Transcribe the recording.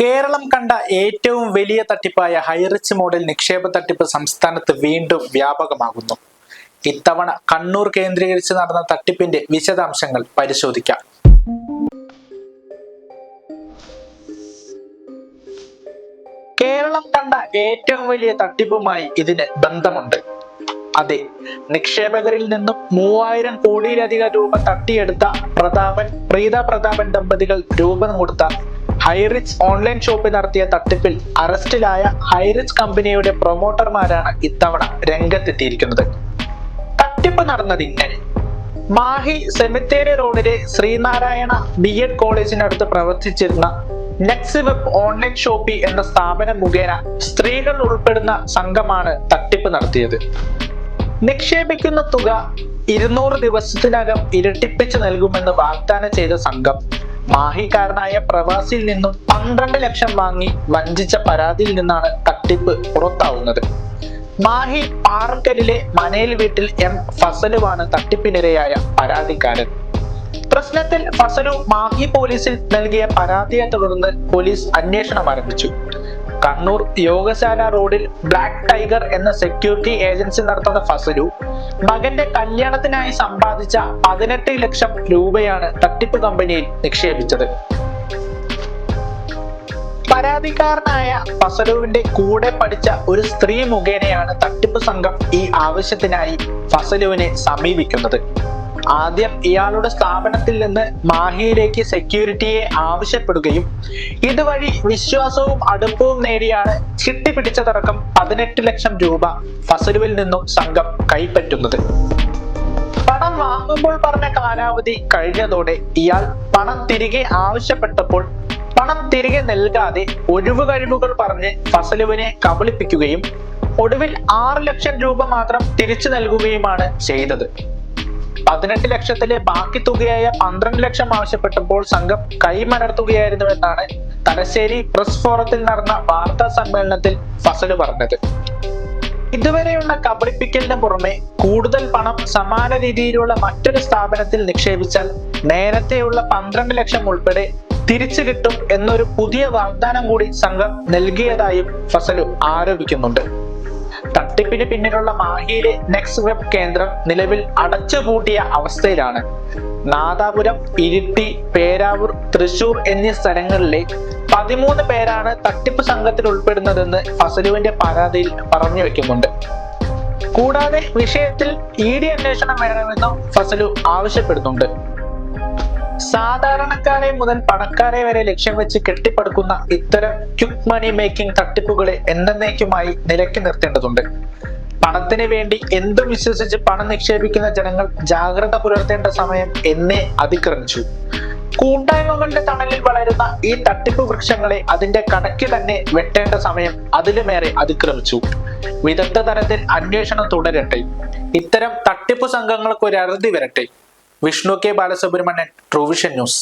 കേരളം കണ്ട ഏറ്റവും വലിയ തട്ടിപ്പായ ഹൈറിച്ച് മോഡൽ നിക്ഷേപ തട്ടിപ്പ് സംസ്ഥാനത്ത് വീണ്ടും വ്യാപകമാകുന്നു. ഇത്തവണ കണ്ണൂർ കേന്ദ്രീകരിച്ച് നടന്ന തട്ടിപ്പിന്റെ വിശദാംശങ്ങൾ പരിശോധിക്കാം. കേരളം കണ്ട ഏറ്റവും വലിയ തട്ടിപ്പുമായി ഇതിന് ബന്ധമുണ്ട്. അതെ നിക്ഷേപകരിൽ നിന്നും മൂവായിരം കോടിയിലധികം രൂപ തട്ടിയെടുത്ത പ്രതാപൻ പ്രീത പ്രതാപൻ ദമ്പതികൾ രൂപം കൊടുത്ത ഹൈറിച്ച് ഓൺലൈൻ ഷോപ്പിൽ നടത്തിയ തട്ടിപ്പിൽ അറസ്റ്റിലായ ഹൈറിച്ച് കമ്പനിയുടെ പ്രൊമോട്ടർമാരാണ് ഇത്തവണ രംഗത്തെത്തിയിരിക്കുന്നത്. തട്ടിപ്പ് നടന്നത് ഇങ്ങനെ മാഹി സെമിത്തേരി റോഡിലെ ശ്രീനാരായണ ബി എഡ് കോളേജിനടുത്ത് പ്രവർത്തിച്ചിരുന്ന നെക്സ് വെബ് ഓൺലൈൻ ഷോപ്പി എന്ന സ്ഥാപനം മുഖേന സ്ത്രീകൾ ഉൾപ്പെടുന്ന സംഘമാണ് തട്ടിപ്പ് നടത്തിയത്. നിക്ഷേപിക്കുന്ന തുക ഇരുന്നൂറ് ദിവസത്തിനകം ഇരട്ടിപ്പിച്ച് നൽകുമെന്ന് വാഗ്ദാനം ചെയ്ത സംഘം മാഹിക്കാരനായ പ്രവാസിയിൽ നിന്നും പന്ത്രണ്ട് ലക്ഷം വാങ്ങി വഞ്ചിച്ച പരാതിയിൽ നിന്നാണ് തട്ടിപ്പ് പുറത്താവുന്നത്. മാഹി പാർക്കലിലെ മനയിൽ വീട്ടിൽ എം ഫസലുമാണ് തട്ടിപ്പിനിരയായ പരാതിക്കാരൻ. പ്രശ്നത്തിൽ ഫസലു മാഹി പോലീസിൽ നൽകിയ പരാതിയെ തുടർന്ന് പോലീസ് അന്വേഷണം ആരംഭിച്ചു. കണ്ണൂർ യോഗശാല റോഡിൽ ബ്ലാക്ക് ടൈഗർ എന്ന സെക്യൂരിറ്റി ഏജൻസി നടത്തുന്ന ഫസലു മകന്റെ കല്യാണത്തിനായി സമ്പാദിച്ച പതിനെട്ട് ലക്ഷം രൂപയാണ് തട്ടിപ്പ് കമ്പനിയിൽ നിക്ഷേപിച്ചത്. പരാതിക്കാരനായ ഫസലുവിന്റെ കൂടെ പഠിച്ച ഒരു സ്ത്രീ മുഖേനയാണ് തട്ടിപ്പ് സംഘം ഈ ആവശ്യത്തിനായി ഫസലുവിനെ സമീപിക്കുന്നത്. ആദ്യം ഇയാളുടെ സ്ഥാപനത്തിൽ നിന്ന് മാഹിയിലേക്ക് സെക്യൂരിറ്റിയെ ആവശ്യപ്പെടുകയും ഇതുവഴി വിശ്വാസവും അടുപ്പവും നേടിയാണ് ചിട്ടി പിടിച്ചതടക്കം പതിനെട്ട് ലക്ഷം രൂപ ഫസലുവിൽ നിന്നും സംഘം കൈപ്പറ്റുന്നത്. പണം വാങ്ങുമ്പോൾ പറഞ്ഞ കാലാവധി കഴിഞ്ഞതോടെ ഇയാൾ പണം തിരികെ ആവശ്യപ്പെട്ടപ്പോൾ പണം തിരികെ നൽകാതെ ഒഴിവ് കഴിവുകൾ പറഞ്ഞ് ഫസലുവിനെ കബളിപ്പിക്കുകയും ഒടുവിൽ ആറ് ലക്ഷം രൂപ മാത്രം തിരിച്ചു നൽകുകയുമാണ് ചെയ്തത്. പതിനെട്ട് ലക്ഷത്തിലെ ബാക്കി തുകയായ പന്ത്രണ്ട് ലക്ഷം ആവശ്യപ്പെട്ടപ്പോൾ സംഘം കൈമലർത്തുകയായിരുന്നു എന്നാണ് തലശ്ശേരി പ്രസ് ഫോറത്തിൽ നടന്ന വാർത്താ സമ്മേളനത്തിൽ ഫസൽ പറഞ്ഞത്. ഇതുവരെയുള്ള കബളിപ്പിക്കലിന് പുറമെ കൂടുതൽ പണം സമാന രീതിയിലുള്ള മറ്റൊരു സ്ഥാപനത്തിൽ നിക്ഷേപിച്ചാൽ നേരത്തെയുള്ള പന്ത്രണ്ട് ലക്ഷം ഉൾപ്പെടെ തിരിച്ചു കിട്ടും എന്നൊരു പുതിയ വാഗ്ദാനം കൂടി സംഘം നൽകിയതായും ഫസലു ആരോപിക്കുന്നുണ്ട്. തട്ടിപ്പിന് പിന്നിലുള്ള മാഹിയിലെ നെക്സ്റ്റ് വെബ് കേന്ദ്രം നിലവിൽ അടച്ചുപൂട്ടിയ അവസ്ഥയിലാണ്. നാദാപുരം ഇരിട്ടി പേരാവൂർ തൃശൂർ എന്നീ സ്ഥലങ്ങളിലെ പതിമൂന്ന് പേരാണ് തട്ടിപ്പ് സംഘത്തിൽ ഉൾപ്പെടുന്നതെന്ന് ഫസലുവിന്റെ പരാതിയിൽ പറഞ്ഞു വെക്കുന്നുണ്ട്. കൂടാതെ വിഷയത്തിൽ ഇ ഡി അന്വേഷണം വേണമെന്നും ഫസലു ആവശ്യപ്പെടുന്നുണ്ട്. സാധാരണക്കാരെ മുതൽ പണക്കാരെ വരെ ലക്ഷ്യം വെച്ച് കെട്ടിപ്പടുക്കുന്ന ഇത്തരം ക്വിക്ക് മണി മേക്കിംഗ് തട്ടിപ്പുകളെ എന്നേക്കുമായി നിലക്കി നിർത്തേണ്ടതുണ്ട്. പണത്തിന് വേണ്ടി എന്തും വിശ്വസിച്ച് പണം നിക്ഷേപിക്കുന്ന ജനങ്ങൾ ജാഗ്രത പുലർത്തേണ്ട സമയം എന്നെ അതിക്രമിച്ചു. കൂട്ടായ്മകളുടെ തണലിൽ വളരുന്ന ഈ തട്ടിപ്പ് വൃക്ഷങ്ങളെ അതിന്റെ കണക്കി തന്നെ വെട്ടേണ്ട സമയം അതിലുമേറെ അതിക്രമിച്ചു. വിദഗ്ധ തലത്തിൽ അന്വേഷണം തുടരട്ടെ. ഇത്തരം തട്ടിപ്പ് സംഘങ്ങൾക്ക് ഒരു അറുതി വരട്ടെ. Vishnu K Balasubramanian Truevision news